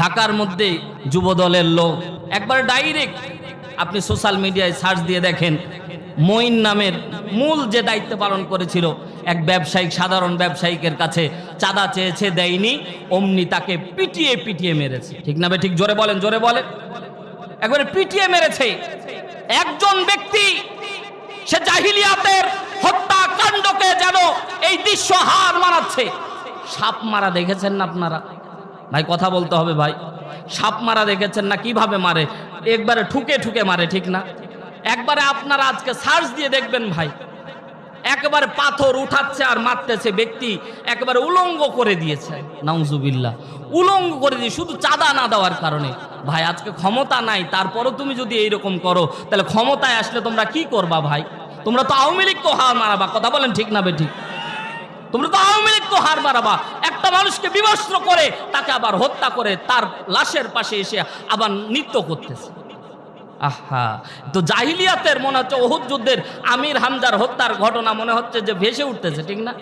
ঢাকার মধ্যে যুব দলের লোক। একবার ডাইরেক্ট আপনি সোশ্যাল মিডিয়ায় সার্চ দিয়ে দেখেন, মঈন নামের মূল যে দায়িত্ব পালন করেছিল, এক ব্যবসায়িক, সাধারণ ব্যবসায়িকের কাছে চাঁদা চেয়েছে, দেয়নি, অমনি তাকে পিটিয়ে পিটিয়ে মেরেছে। ঠিক না ঠিক জোরে বলেন জোরে বলেন। একবারে পিটিয়ে মেরেছে। একজন ব্যক্তি, সে জাহিলিয়াতের হত্যাকাণ্ডকে যেন এই দৃশ্য হার মানাচ্ছে। সাপ মারা দেখেছেন না আপনারা? ভাই, কথা বলতে হবে ভাই। সাপ মারা দেখেছেন না? কীভাবে মারে? একবারে ঠুকে ঠুকে মারে, ঠিক না? একবারে আপনারা আজকে সার্চ দিয়ে দেখবেন ভাই। একবারে পাথর উঠাচ্ছে আর মারতেছে ব্যক্তি, একেবারে উলঙ্গ করে দিয়েছে। নাউজুবিল্লাহ। উলঙ্গ করে দিয়ে শুধু চাঁদা না দেওয়ার কারণে। ভাই, আজকে ক্ষমতা নাই, তারপরও তুমি যদি এইরকম করো, তাহলে ক্ষমতায় আসলে তোমরা কি করবা ভাই? তোমরা তো আওয়ামী লীগকে হার মারাবা কথা বলেন ঠিক না বেঠিক তোমরা তো আওয়ামী লীগকে হার মারাবা মানুষকে বিবস্ত্র করে, তাকে আবার হত্যা করে, তার লাশের পাশে এসে আবার নৃত্য করতেছে। আহা, তো জাহিলিয়াতের মনে হচ্ছে ওহুদ যুদ্ধের আমির হামদার হত্যার ঘটনা মনে হচ্ছে যে ভেসে উঠতেছে, ঠিক না?